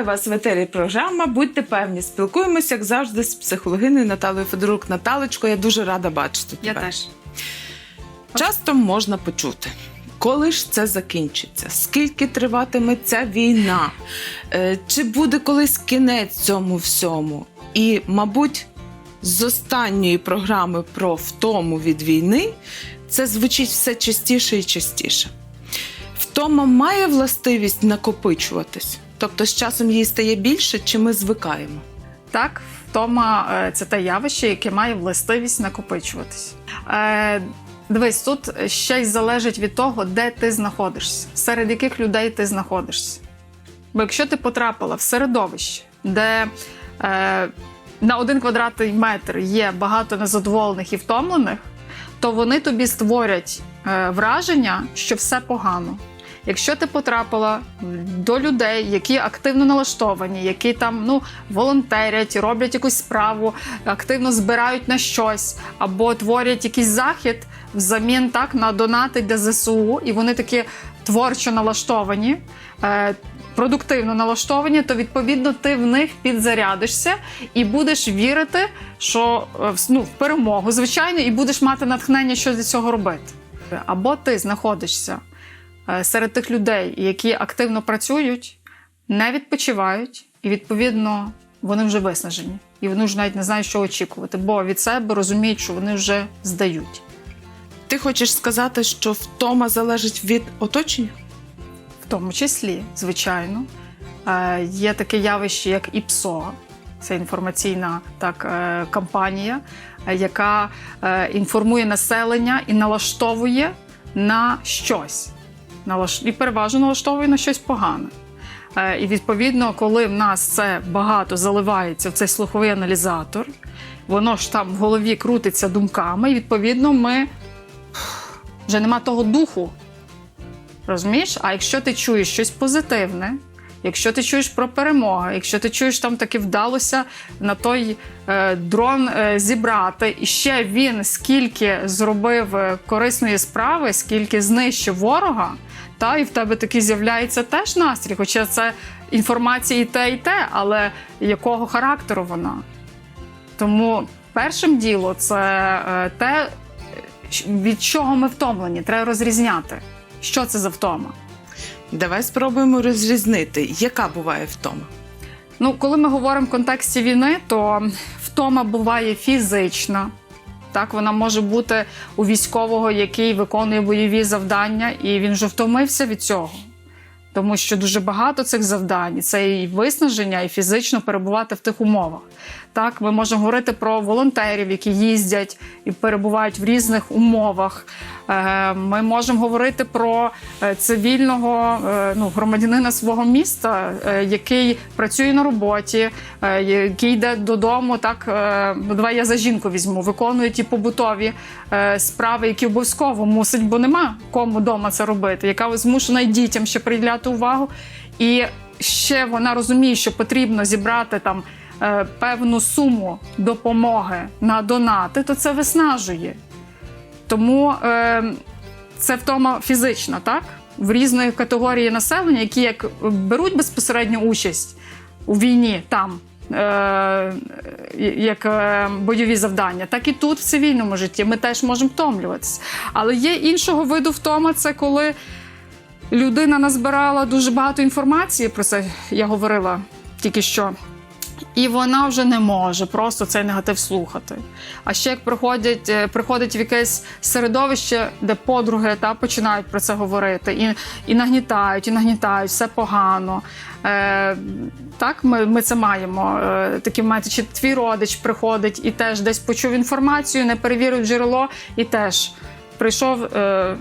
Вітаю вас в етері програма. Будьте певні, спілкуємося, як завжди, з психологиною Наталою Федорук. Наталочко, я дуже рада бачити Я тебе. теж. Часто можна почути. Коли ж це закінчиться? Скільки триватиме ця війна? Е, Чи буде колись кінець цьому всьому? І, мабуть, з останньої програми про втому від війни це звучить все частіше і частіше. Втома має властивість накопичуватись. Тобто з часом її стає більше, чи ми звикаємо? Так, втома е, це те явище, яке має властивість накопичуватись. Е, дивись, тут ще й залежить від того, де ти знаходишся, серед яких людей ти знаходишся. Бо якщо ти потрапила в середовище, де е, на один квадратний метр є багато незадоволених і втомлених, то вони тобі створять е, враження, що все погано. Якщо ти потрапила до людей, які активно налаштовані, які там ну волонтерять, роблять якусь справу, активно збирають на щось або творять якийсь захід взамін так на донати для ЗСУ, і вони такі творчо налаштовані. Е, Продуктивно налаштовані, то відповідно ти в них підзарядишся і будеш вірити, що е, ну, в перемогу, звичайно, і будеш мати натхнення, що для цього робити. Або ти знаходишся серед тих людей, які активно працюють, не відпочивають, і відповідно вони вже виснажені. І вони вже навіть не знають, що очікувати, бо від себе розуміють, що вони вже здають. Ти хочеш сказати, що втома залежить від оточення? В тому числі, звичайно, е, є таке явище, як ІПСО. Це інформаційна так, е, кампанія, е, яка е, інформує населення і налаштовує на щось. І переважно налаштовує на щось погане. Е, І відповідно, коли в нас це багато заливається в цей слуховий аналізатор, воно ж там в голові крутиться думками, і відповідно ми вже нема того духу Розумієш? А якщо ти чуєш щось позитивне, якщо ти чуєш про перемогу, якщо ти чуєш, там таки вдалося на той е, дрон е, зібрати, і ще він скільки зробив е, корисної справи, скільки знищив ворога, та і в тебе такий з'являється теж настрій. Хоча це інформація і те, і те, але якого характеру вона? Тому першим діло це е, те, від чого ми втомлені, треба розрізняти. Що це за втома? Давай спробуємо розрізнити, яка буває втома. Ну, коли ми говоримо в контексті війни, то втома буває фізична. Так, вона може бути у військового, який виконує бойові завдання, і він вже втомився від цього. Тому що дуже багато цих завдань, це і виснаження, і фізично перебувати в тих умовах. Так, ми можемо говорити про волонтерів, які їздять і перебувають в різних умовах. Е, Ми можемо говорити про е, цивільного е, ну, громадянина свого міста, який працює на роботі, який йде додому. Так ну, давай я за жінку візьму, виконує ті побутові справи, які обов'язково мусить, бо нема кому вдома це робити, яка змушена дітям ще приділяти увагу. І ще вона розуміє, що потрібно зібрати там е, певну суму допомоги на донати, то це виснажує. Тому е, це втома фізична, так? В різної категорії населення, які як беруть безпосередню участь у війні там. е, Як е, бойові завдання, так і тут в цивільному житті ми теж можемо втомлюватися. Але є іншого виду втома, це коли людина назбирала дуже багато інформації, про це я говорила тільки що. І вона вже не може просто цей негатив слухати. А ще як приходять, е, приходить в якесь середовище, де подруги та починають про це говорити, і, і нагнітають, і нагнітають, все погано. Е, так, ми, ми це маємо. Е, такі моменти, чи твій родич приходить і теж десь почув інформацію, не перевірив джерело, і теж прийшов. Е,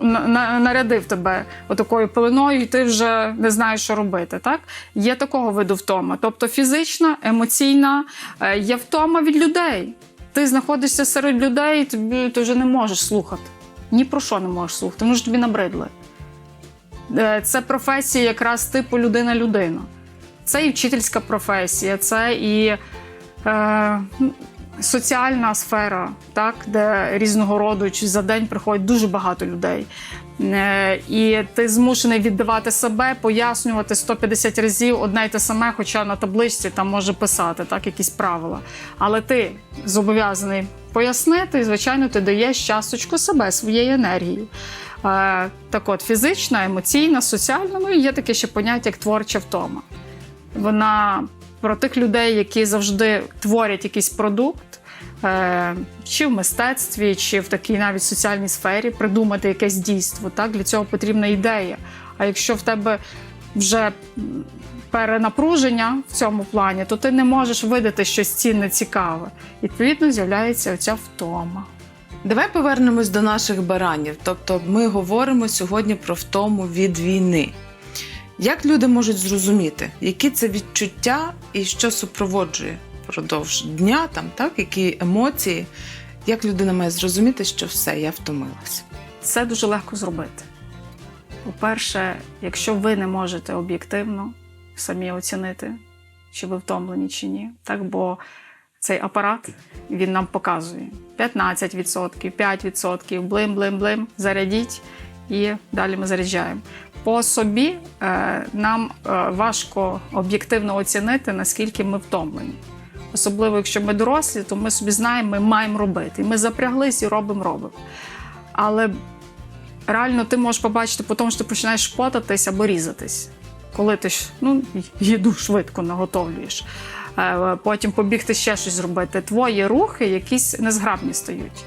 на- на- нарядив тебе отакою пеленою, і ти вже не знаєш, що робити. Так є такого виду втома, тобто фізична, емоційна, е, є втома від людей. Ти знаходишся серед людей, і тобі ти вже не можеш слухати. Ні про що не можеш слухати, тому що тобі набридли. Е, Це професія якраз типу людина-людина. Це і вчительська професія, це і е, соціальна сфера, так, де різного роду чи за день приходить дуже багато людей. Е, І ти змушений віддавати себе, пояснювати 150 разів одне й те саме, хоча на табличці там може писати так, якісь правила. Але ти зобов'язаний пояснити, і, звичайно, ти даєш часточку себе, своєї енергії. Е, Так от, фізична, емоційна, соціальна, ну і є таке ще поняття, як творча втома. Вона про тих людей, які завжди творять якийсь продукт, чи в мистецтві, чи в такій навіть соціальній сфері, придумати якесь дійство. Так? Для цього потрібна ідея. А якщо в тебе вже перенапруження в цьому плані, то ти не можеш видати щось цінне, цікаве. Відповідно, з'являється оця втома. Давай повернемось до наших баранів. Тобто, ми говоримо сьогодні про втому від війни. Як люди можуть зрозуміти, які це відчуття і що супроводжує впродовж дня, там, так, які емоції? Як людина має зрозуміти, що все, я втомилася? Це дуже легко зробити. По-перше, якщо ви не можете об'єктивно самі оцінити, чи ви втомлені, чи ні, так бо цей апарат він нам показує 15%, 5%, блим, блим, блим, зарядіть, і далі ми заряджаємо. По собі е, нам е, важко об'єктивно оцінити, наскільки ми втомлені. Особливо, якщо ми дорослі, то ми собі знаємо, ми маємо робити. І ми запряглись і робимо, робимо. Але реально ти можеш побачити по тому, що ти починаєш шпотатись або різатись. Коли ти ж ну, їду швидко наготовлюєш. Е, Потім побігти ще щось зробити. Твої рухи якісь незграбні стають.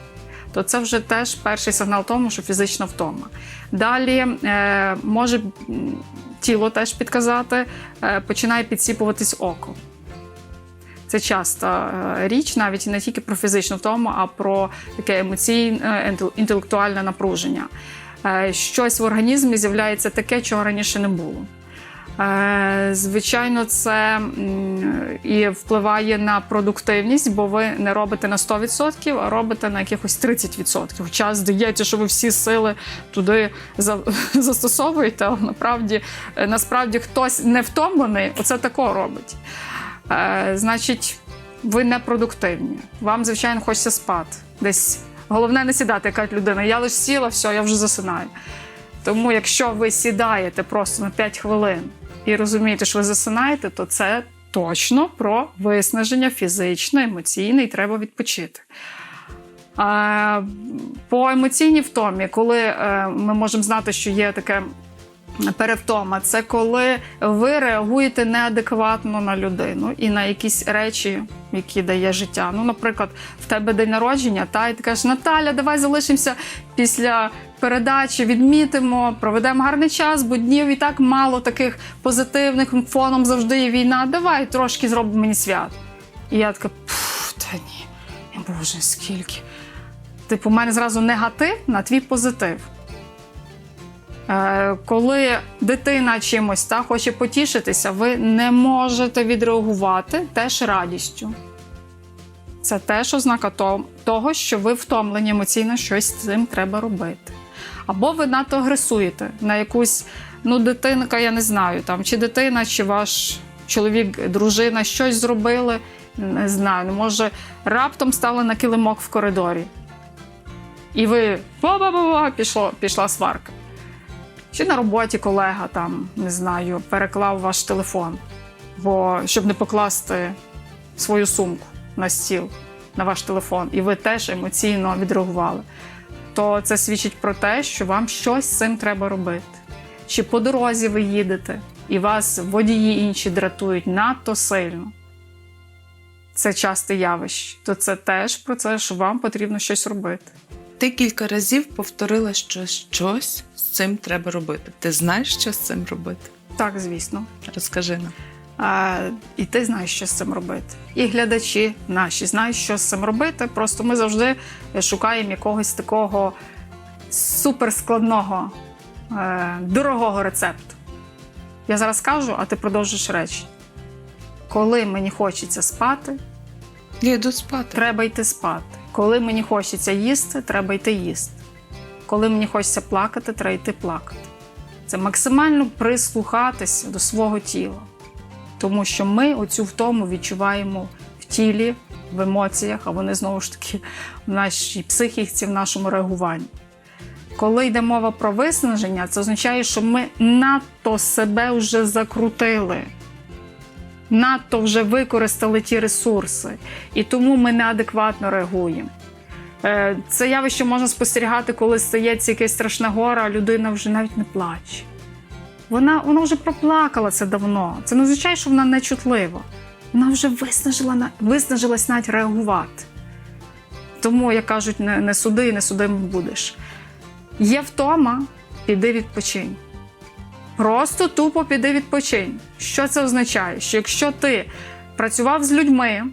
То це вже теж перший сигнал тому, що фізична втома. Далі е, може тіло теж підказати, е, починає підсіпуватись око. Це часта е, річ, навіть не тільки про фізичну втому, а про таке емоційне е, інтелектуальне напруження. Е, Щось в організмі з'являється таке, чого раніше не було. Звичайно, це і впливає на продуктивність, бо ви не робите на 100%, а робите на якихось 30%. Хоча здається, що ви всі сили туди застосовуєте, але насправді, насправді хтось не втомлений, оце тако робить. Е, Значить, ви не продуктивні. Вам, звичайно, хочеться спати. Десь головне не сідати, як каже людина. Я лише сіла, все, я вже засинаю. Тому, якщо ви сідаєте просто на 5 хвилин і розумієте, що ви засинаєте, то це точно про виснаження фізичне, емоційне, і треба відпочити. По емоційній втомі, коли е, ми можемо знати, що є таке перевтома, це коли ви реагуєте неадекватно на людину і на якісь речі, які дає життя. Ну, наприклад, в тебе день народження, та і ти кажеш, Наталя, давай залишимося після передачі, відмітимо, проведемо гарний час, бо днів і так мало таких позитивних фоном завжди є війна. Давай трошки зробимо мені свят. І я така, «Пф, та ні, боже, скільки. Типу, у мене зразу негатив на твій позитив. Е, Коли дитина чимось та, хоче потішитися, ви не можете відреагувати теж радістю. Це теж ознака того, що ви втомлені емоційно щось з цим треба робити. Або ви надто агресуєте на якусь ну, дитинка, я не знаю, там, чи дитина, чи ваш чоловік, дружина щось зробили, не знаю, ну, може, раптом стали на килимок в коридорі. І ви ба-ба-ба-ба, пішло, пішла сварка. Чи на роботі колега там, не знаю, переклав ваш телефон, бо щоб не покласти свою сумку на стіл, на ваш телефон, і ви теж емоційно відреагували, то це свідчить про те, що вам щось з цим треба робити. Чи по дорозі ви їдете, і вас водії інші дратують надто сильно. Це часте явище, то це теж про це, що вам потрібно щось робити. Ти кілька разів повторила, що щось цим треба робити. Ти знаєш, що з цим робити? Так, звісно. Розкажи нам. А, і ти знаєш, що з цим робити. І глядачі наші знають, що з цим робити. Просто ми завжди шукаємо якогось такого суперскладного, е, дорогого рецепту. Я зараз кажу, а ти продовжиш речі. Коли мені хочеться спати, Я йду спати. треба йти спати. Коли мені хочеться їсти, треба йти їсти. Коли мені хочеться плакати, треба йти плакати. Це максимально прислухатися до свого тіла. Тому що ми оцю втому відчуваємо в тілі, в емоціях, а вони знову ж таки в нашій психіці, в нашому реагуванні. коли йде мова про виснаження, це означає, що ми надто себе вже закрутили, надто вже використали ті ресурси, і тому ми неадекватно реагуємо. Е, Це явище можна спостерігати, коли стається якесь страшне горе, а людина вже навіть не плаче. Вона, вона вже проплакала це давно. Це не означає, що вона не чутлива. Вона вже виснажила, виснажилась навіть реагувати. Тому, як кажуть, не, не суди не судим будеш. Є втома, піди відпочинь. Просто тупо піди відпочинь. Що це означає? Що якщо ти працював з людьми,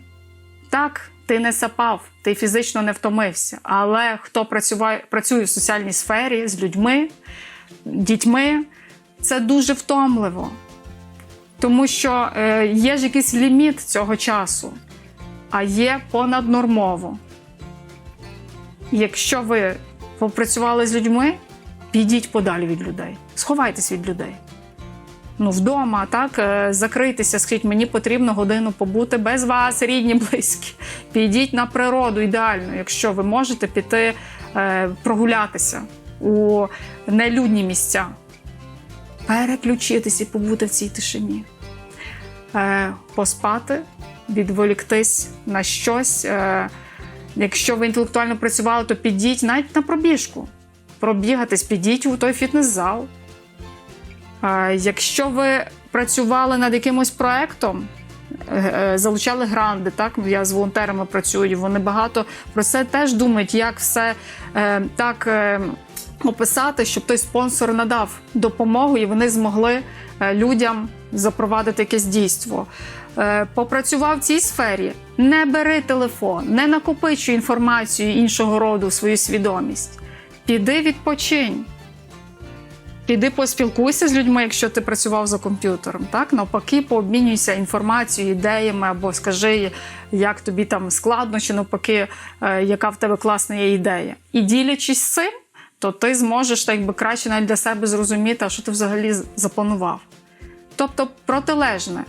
так, ти не сапав, ти фізично не втомився. Але хто працює, працює в соціальній сфері з людьми, дітьми, це дуже втомливо. Тому що е, є ж якийсь ліміт цього часу, а є понаднормово. Якщо ви попрацювали з людьми, підіть подалі від людей, сховайтесь від людей. Ну, вдома, так, е, закрийтеся, скажіть, мені потрібно годину побути без вас, рідні, близькі. Підіть на природу ідеально, якщо ви можете піти е, прогулятися у нелюдні місця. Переключитись і побути в цій тишині. Е, поспати, відволіктись на щось. Якщо ви інтелектуально працювали, то підіть навіть на пробіжку. Пробігатись, підіть у той фітнес-зал. Якщо ви працювали над якимось проектом, е, е, залучали гранди, так я з волонтерами працюю. Вони багато про це теж думають, як все е, так описати, щоб той спонсор надав допомогу і вони змогли людям запровадити якесь дійство. Попрацював в цій сфері, не бери телефон, не накопичуй інформацію іншого роду в свою свідомість. Піди відпочинь. Піди поспілкуйся з людьми, якщо ти працював за комп'ютером. Так навпаки, пообмінюйся інформацією, ідеями, або скажи, як тобі там складно, чи навпаки, е, яка в тебе класна є ідея. І ділячись з цим, то ти зможеш так би краще навіть для себе зрозуміти, а що ти взагалі запланував. Тобто протилежне.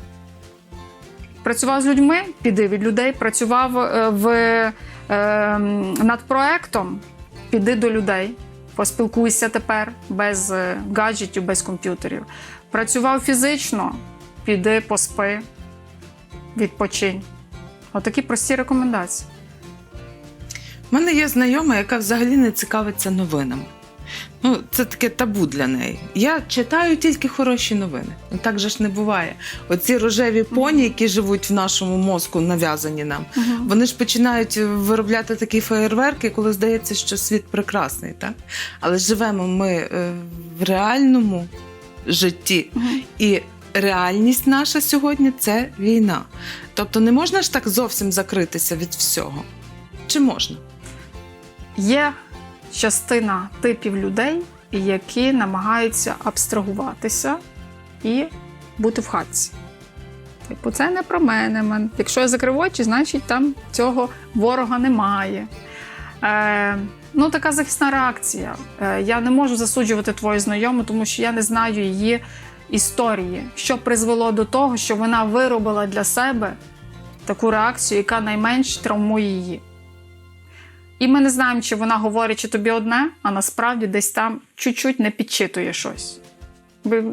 Працював з людьми, піди від людей, працював е, в, е, над проектом, піди до людей. Поспілкуйся тепер без е, гаджетів, без комп'ютерів. Працював фізично, піди поспи, відпочинь. Отакі прості рекомендації. У мене є знайома, яка взагалі не цікавиться новинами. Ну, це таке табу для неї. Я читаю тільки хороші новини. Ну так же ж не буває. Оці рожеві поні, які живуть в нашому мозку, нав'язані нам, вони ж починають виробляти такі феєрверки, коли здається, що світ прекрасний, так? Але живемо ми е, в реальному житті. І реальність наша сьогодні це війна. Тобто не можна ж так зовсім закритися від всього. Чи можна? Є частина типів людей, які намагаються абстрагуватися і бути в хатці. Типу, це не про мене. мен- Якщо я закрив очі, значить там цього ворога немає. Е, ну, така захисна реакція. Е, я не можу засуджувати твою знайому, тому що я не знаю її історії, що призвело до того, що вона виробила для себе таку реакцію, яка найменш травмує її. І ми не знаємо, чи вона говорить чи тобі одне, а насправді десь там чуть-чуть не підчитує щось.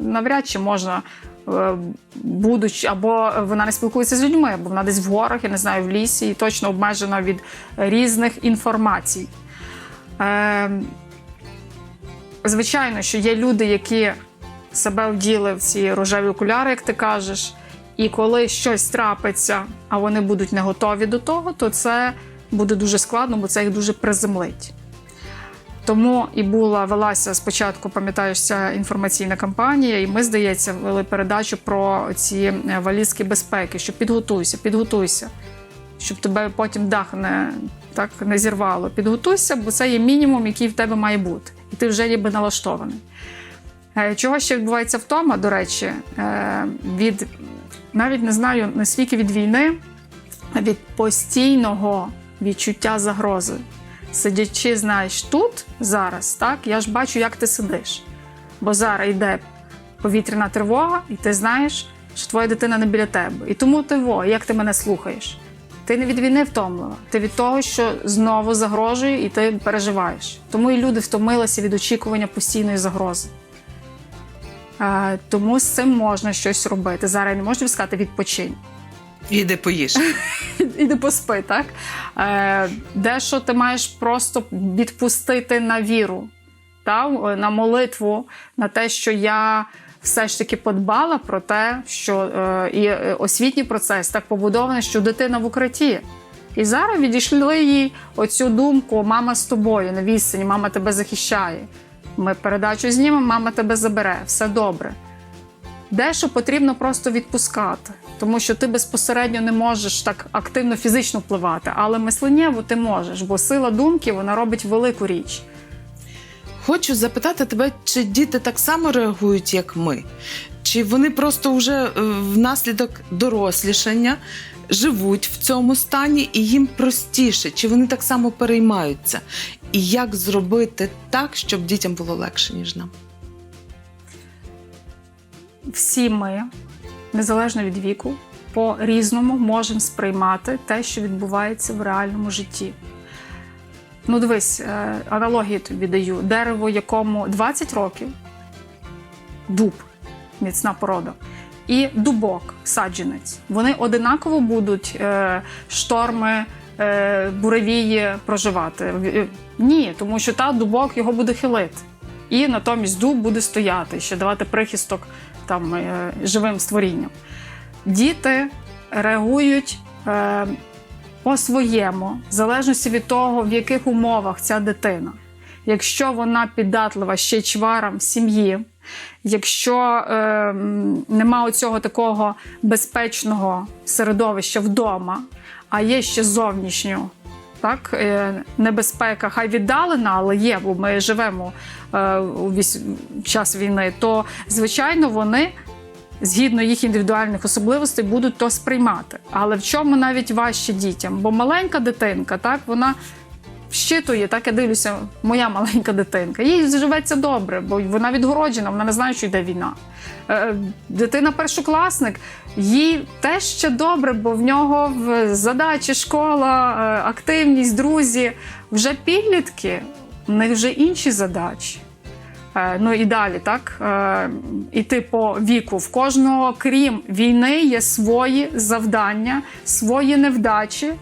Навряд чи можна, е, будучи, або вона не спілкується з людьми, або вона десь в горах, я не знаю, в лісі, і точно обмежена від різних інформацій. Е, звичайно, що є люди, які себе вділи в ці рожеві окуляри, як ти кажеш, і коли щось трапиться, а вони будуть не готові до того, то це буде дуже складно, бо це їх дуже приземлить. Тому і була велася спочатку, пам'ятаєш, ця інформаційна кампанія, і ми, здається, вели передачу про ці е, валізки безпеки, що підготуйся, підготуйся, щоб тебе потім дах не, так, не зірвало. Підготуйся, бо це є мінімум, який в тебе має бути. І ти вже ніби налаштований. Е, Чого ще відбувається втома, до речі, е, від навіть не знаю наскільки від війни, від постійного відчуття загрози. Сидячи, знаєш, тут зараз, так, я ж бачу, як ти сидиш. Бо зараз йде повітряна тривога, і ти знаєш, що твоя дитина не біля тебе. І тому ти во, як ти мене слухаєш? Ти не від війни втомлена, ти від того, що знову загрожує, і ти переживаєш. Тому і люди втомилися від очікування постійної загрози. Е, тому з цим можна щось робити. Зараз я не можу сказати відпочинь. Іди поїж. Іди поспи, так? Е, дещо ти маєш просто відпустити на віру, та? на молитву, на те, що я все ж таки подбала про те, що е, і е, освітній процес так побудований, що дитина в укритті. І зараз відійшли їй оцю думку: мама з тобою на відстані, мама тебе захищає. Ми передачу знімемо, мама тебе забере, все добре. Дещо потрібно просто відпускати, тому що ти безпосередньо не можеш так активно фізично впливати, але мисленнєво ти можеш, бо сила думки вона робить велику річ. Хочу запитати тебе, чи діти так само реагують, як ми? Чи вони просто вже е, внаслідок дорослішання живуть в цьому стані і їм простіше? Чи вони так само переймаються? І як зробити так, щоб дітям було легше, ніж нам? Всі ми, незалежно від віку, по-різному можемо сприймати те, що відбувається в реальному житті. Ну, дивись, е, аналогію тобі даю. Дерево, якому 20 років, дуб, міцна порода, і дубок, саджанець. Вони одинаково будуть е, шторми, е, буревії проживати. Ні, тому що та дубок його буде хилити. І натомість дуб буде стояти, ще давати прихисток там, е, живим створінням. Діти реагують е, по-своєму, в залежності від того, в яких умовах ця дитина. Якщо вона піддатлива ще чварам сім'ї, якщо е, нема оцього такого безпечного середовища вдома, а є ще зовнішнього, так, е, небезпека, хай віддалена, але є, бо ми живемо е, у час війни, то звичайно вони. Згідно їх індивідуальних особливостей будуть то сприймати. Але в чому навіть важче дітям? Бо маленька дитинка, так вона вщитує, так я дивлюся, моя маленька дитинка. Їй живеться добре, бо вона відгороджена, вона не знає, що йде війна. Е, Дитина першокласник, їй теж ще добре, бо в нього в задачі школа, е, активність, друзі. Вже підлітки, в них вже інші задачі. Е, Ну і далі, так е, іти по віку. В кожного, крім війни, є свої завдання, свої невдачі, е,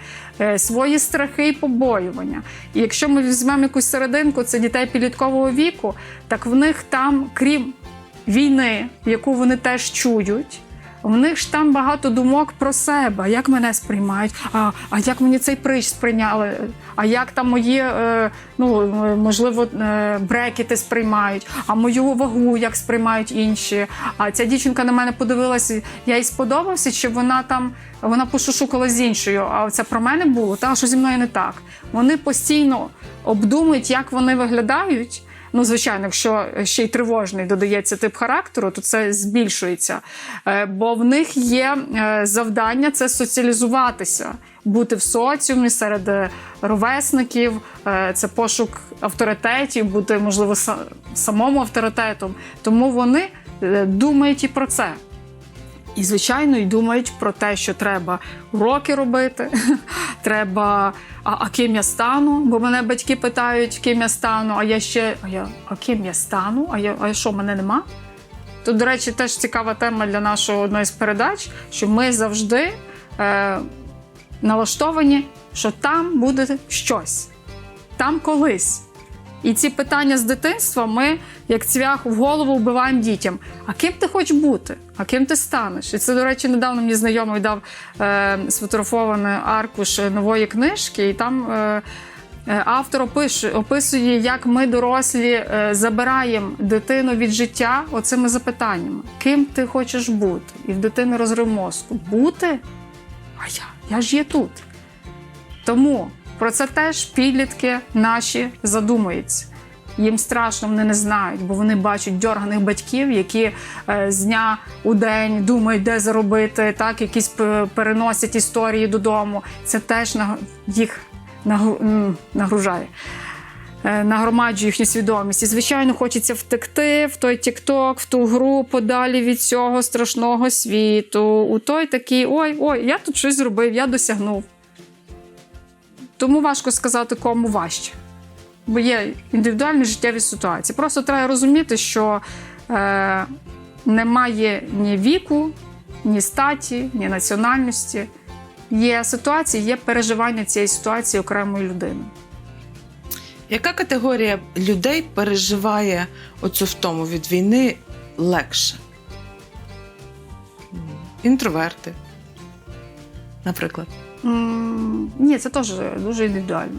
свої страхи і побоювання. І якщо ми візьмемо якусь серединку, це дітей підліткового віку, так в них там, крім війни, яку вони теж чують. В них ж там багато думок про себе, як мене сприймають, а, а як мені цей прищ сприйняли, а як там мої, е, ну е, можливо, е, брекети сприймають, а мою вагу як сприймають інші. А ця дівчинка на мене подивилася, я їй сподобався, чи вона там вона пошушукала з іншою. А це про мене було, та що зі мною не так. Вони постійно обдумують, як вони виглядають. Ну, звичайно, якщо ще й тривожний додається тип характеру, то це збільшується. Е, Бо в них є е, завдання це соціалізуватися, бути в соціумі серед е, ровесників, це пошук авторитетів, бути, можливо, самому авторитетом. Тому вони думають і про це. І, звичайно, й думають про те, що треба уроки робити, треба. А, а ким я стану? Бо мене батьки питають, ким я стану, а я ще. А я, а ким я стану? А я, а що, мене нема? Тут, до речі, теж цікава тема для нашого одної з передач, що ми завжди е, налаштовані, що там буде щось, там колись. І ці питання з дитинства ми, як цвях, в голову вбиваємо дітям. А ким ти хочеш бути? А ким ти станеш? І це, до речі, недавно мені знайомий дав е, сфотографований аркуш нової книжки, і там е, е, автор описує, як ми, дорослі, е, забираємо дитину від життя оцими запитаннями: ким ти хочеш бути? І в дитини розрив мозку. Бути? А я? Я ж є тут. Тому про це теж підлітки наші задумуються. Їм страшно, вони не знають, бо вони бачать дьорганих батьків, які е, з дня у день думають, де заробити, так якісь переносять історії додому. Це теж їх нагружає. е, Нагромаджує їхню свідомість. І, звичайно, хочеться втекти в той Тік-Ток, в ту гру подалі від цього страшного світу. У той такий: ой, ой, я тут щось зробив, я досягнув. Тому важко сказати, кому важче. Бо є індивідуальні життєві ситуації. Просто треба розуміти, що е, немає ні віку, ні статі, ні національності. Є ситуації, є переживання цієї ситуації окремої людини. Яка категорія людей переживає оцю втому від війни легше? Інтроверти, наприклад. Ні, це теж дуже індивідуально.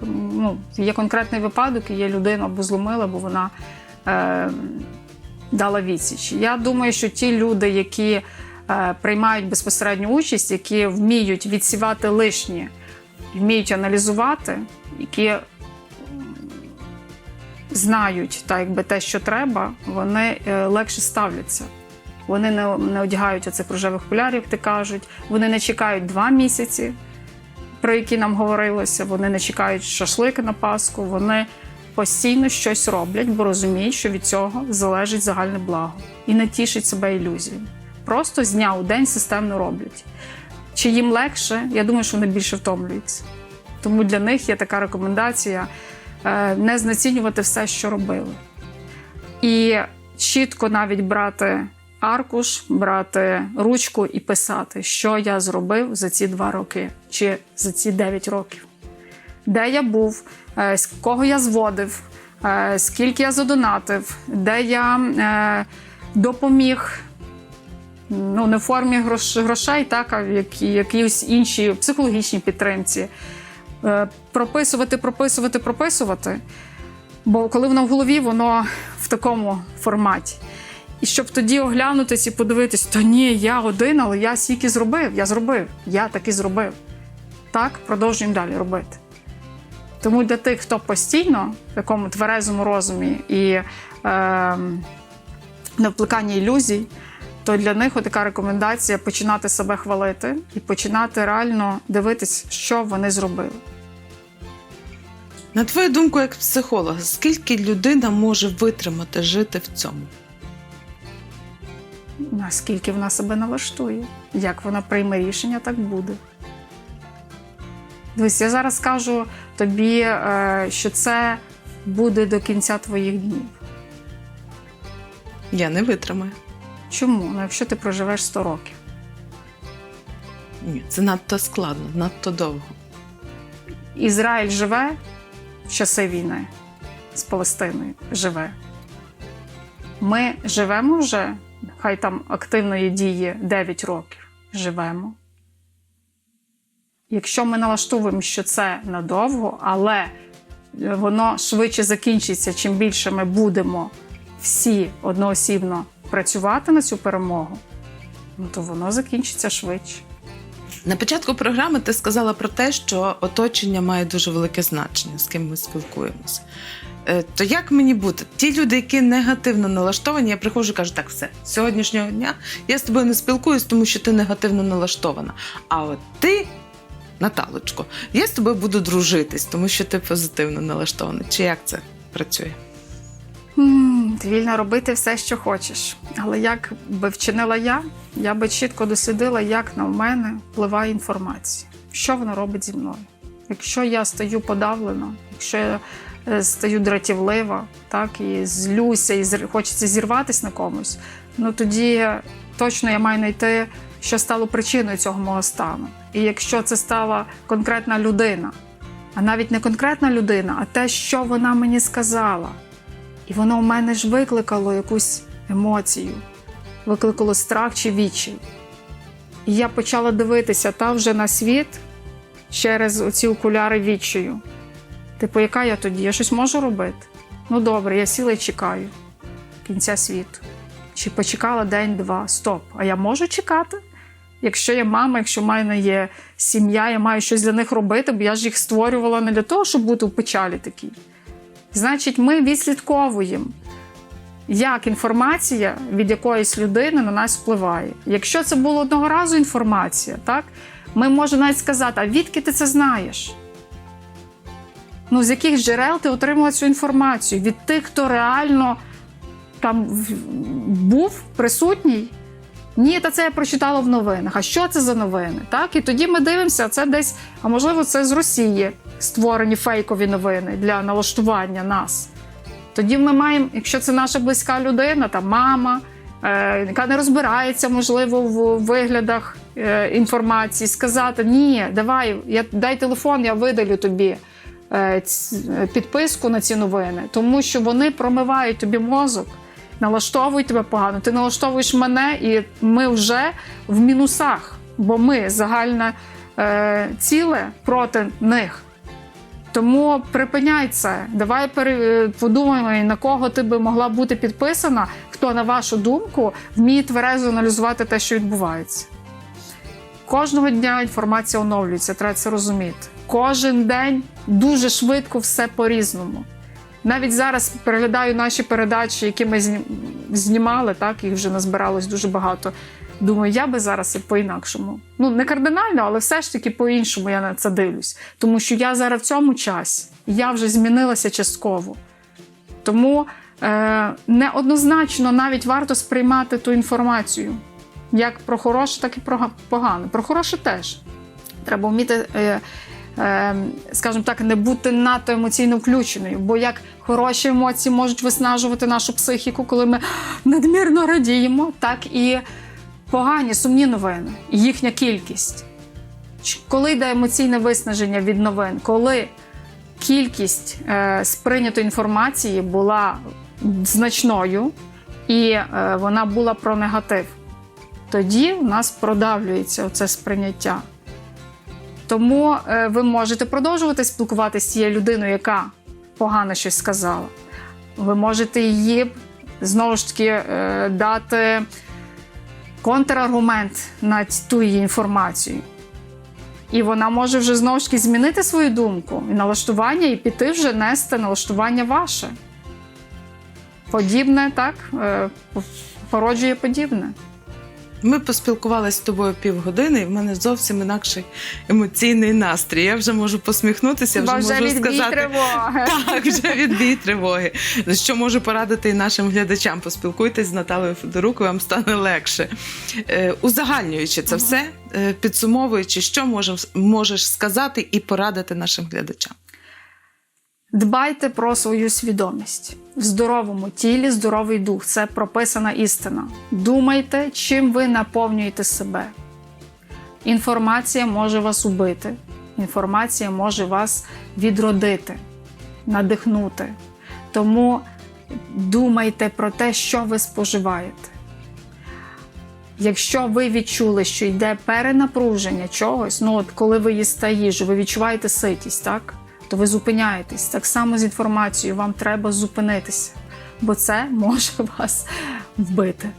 Ну, є конкретний випадок, і є людина або зломила, або вона е, дала відсіч. Я думаю, що ті люди, які е, приймають безпосередню участь, які вміють відсівати лишнє, вміють аналізувати, які знають так, якби те, що треба, вони е, легше ставляться. Вони не, не одягають оцих рожевих окулярів, як ти кажуть. Вони не чекають два місяці, про які нам говорилося. Вони не чекають шашлики на Пасху. Вони постійно щось роблять, бо розуміють, що від цього залежить загальне благо і не тішать себе ілюзіями. Просто з дня у день системно роблять. Чи їм легше? Я думаю, що вони більше втомлюються. Тому для них є така рекомендація е, не знецінювати все, що робили. І чітко навіть брати аркуш, брати ручку і писати, що я зробив за ці два роки чи за ці 9 років. Де я був, е, з кого я зводив, е, скільки я задонатив, де я е, допоміг. Ну, не в формі грош- грошей, так, а в які, якійсь іншій психологічній підтримці. Прописувати, прописувати, прописувати. Бо коли воно в голові, воно в такому форматі. І щоб тоді оглянутись і подивитись, то ні, я один, але я стільки зробив, я зробив, я таки зробив. Так, продовжуємо далі робити. Тому для тих, хто постійно в такому тверезому розумі і е, не вплекання ілюзій, то для них така рекомендація починати себе хвалити і починати реально дивитись, що вони зробили. На твою думку, як психолога, скільки людина може витримати жити в цьому? Наскільки вона себе налаштує, як вона прийме рішення, так буде. Дивись, я зараз скажу тобі, е, що це буде до кінця твоїх днів. Я не витримаю. Чому? Ну, якщо ти проживеш 100 років. Ні, це надто складно, надто довго. Ізраїль живе в часи війни з Палестиною живе. Ми живемо вже, хай там активної дії 9 років. Живемо. Якщо ми налаштовуємо, що це надовго, але воно швидше закінчиться, чим більше ми будемо всі одноосібно працювати на цю перемогу, ну то воно закінчиться швидше. На початку програми ти сказала про те, що оточення має дуже велике значення, з ким ми спілкуємося. Е, То як мені бути? Ті люди, які негативно налаштовані, я приходжу і кажу, так, все, з сьогоднішнього дня я з тобою не спілкуюсь, тому що ти негативно налаштована. А от ти, Наталочко, я з тобою буду дружитись, тому що ти позитивно налаштована. Чи як це працює? Ти вільна робити все, що хочеш. Але як би вчинила я, я би чітко дослідила, як на мене впливає інформація, що вона робить зі мною. Якщо я стаю подавлена, якщо я стаю дратівлива, так і злюся, і зр- хочеться зірватися на комусь, ну тоді точно я маю знайти, що стало причиною цього мого стану. І якщо це стала конкретна людина, а навіть не конкретна людина, а те, що вона мені сказала. І воно в мене ж викликало якусь емоцію, викликало страх чи відчай. І я почала дивитися та вже на світ через оці окуляри відчаю. Типу, яка я тоді? Я щось можу робити? Ну добре, я сіла і чекаю кінця світу. Чи почекала день-два? Стоп. А я можу чекати? Якщо я мама, якщо в мене є сім'я, я маю щось для них робити, бо я ж їх створювала не для того, щоб бути в печалі такій. Значить, ми відслідковуємо, як інформація від якоїсь людини на нас впливає. Якщо це була одного разу інформація, так, ми можемо навіть сказати, а відки ти це знаєш? Ну, з яких джерел ти отримала цю інформацію? Від тих, хто реально там був присутній, Ні, та це я прочитала в новинах. А що це за новини? Так, і тоді ми дивимося, це десь, а можливо, це з Росії створені фейкові новини для налаштування нас. Тоді ми маємо, якщо це наша близька людина, там мама, е, яка не розбирається, можливо, в виглядах е, інформації, сказати: ні, давай, я дай телефон, я видалю тобі підписку на ці новини, тому що вони промивають тобі мозок, налаштовують тебе погано. Ти налаштовуєш мене, і ми вже в мінусах, бо ми загальне е, ціле проти них. Тому припиняй це. Давай подумаємо, на кого ти би могла бути підписана, хто, на вашу думку, вміє тверезо аналізувати те, що відбувається. Кожного дня інформація оновлюється, треба це розуміти. Кожен день дуже швидко все по-різному. Навіть зараз переглядаю наші передачі, які ми знімали, так їх вже назбиралось дуже багато. Думаю, я би зараз по-інакшому. Ну, не кардинально, але все ж таки по-іншому я на це дивлюсь. Тому що я зараз в цьому часі, я вже змінилася частково. Тому е, неоднозначно навіть варто сприймати ту інформацію. Як про хороше, так і про погане. Про хороше теж. Треба вміти, е, скажімо так, не бути надто емоційно включеною. Бо як хороші емоції можуть виснажувати нашу психіку, коли ми надмірно радіємо, так і погані сумні новини, їхня кількість. Коли йде емоційне виснаження від новин, коли кількість е, сприйнятої інформації була значною і е, вона була про негатив, тоді в нас продавлюється це сприйняття. Тому е, ви можете продовжувати спілкуватися з цією людиною, яка погано щось сказала. Ви можете її знову ж таки е, дати контраргумент на ту її інформацію. І вона може вже знову ж таки змінити свою думку і налаштування, і піти вже нести налаштування ваше. Подібне, так, е, породжує подібне. Ми поспілкувалися з тобою півгодини, і в мене зовсім інакший емоційний настрій. Я вже можу посміхнутися, вже вже можу сказати. тривоги. Так, вже відбій тривоги. Що можу порадити і нашим глядачам? Поспілкуйтесь з Наталею Федорук, вам стане легше. Е, Узагальнюючи це все, е, підсумовуючи, що можеш сказати і порадити нашим глядачам. Дбайте про свою свідомість. В здоровому тілі здоровий дух це прописана істина. Думайте, чим ви наповнюєте себе. Інформація може вас убити, інформація може вас відродити, надихнути. Тому думайте про те, що ви споживаєте. Якщо ви відчули, що йде перенапруження чогось, ну от коли ви їсте їжу, ви відчуваєте ситість, так? То ви зупиняєтесь. Так само з інформацією, вам треба зупинитися, бо це може вас вбити.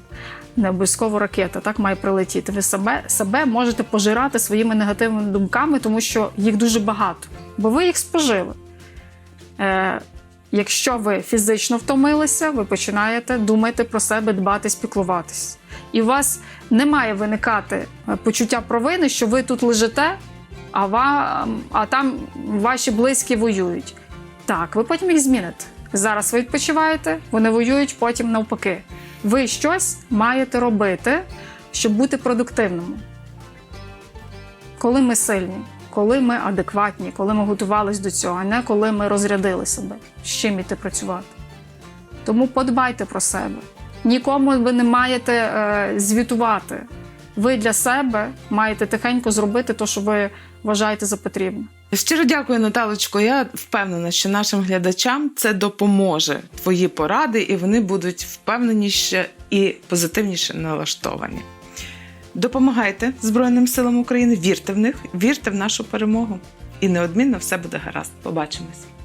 Не обов'язково ракета так має прилетіти. Ви себе, себе можете пожирати своїми негативними думками, тому що їх дуже багато, бо ви їх спожили. Е, якщо ви фізично втомилися, ви починаєте думати про себе, дбати, спіклуватись. І у вас не має виникати е, почуття провини, що ви тут лежите, а, вам, а там ваші близькі воюють. Так, ви потім їх зміните. Зараз ви відпочиваєте, вони воюють, потім навпаки. Ви щось маєте робити, щоб бути продуктивними. Коли ми сильні, коли ми адекватні, коли ми готувалися до цього, а не коли ми розрядили себе, з чим іти працювати. Тому подбайте про себе. Нікому ви не маєте е, звітувати. Ви для себе маєте тихенько зробити те, що ви вважаєте за потрібне. Щиро дякую, Наталочко. Я впевнена, що нашим глядачам це допоможе твої поради, і вони будуть впевненіше і позитивніше налаштовані. Допомагайте Збройним силам України, вірте в них, вірте в нашу перемогу. І неодмінно все буде гаразд. Побачимось.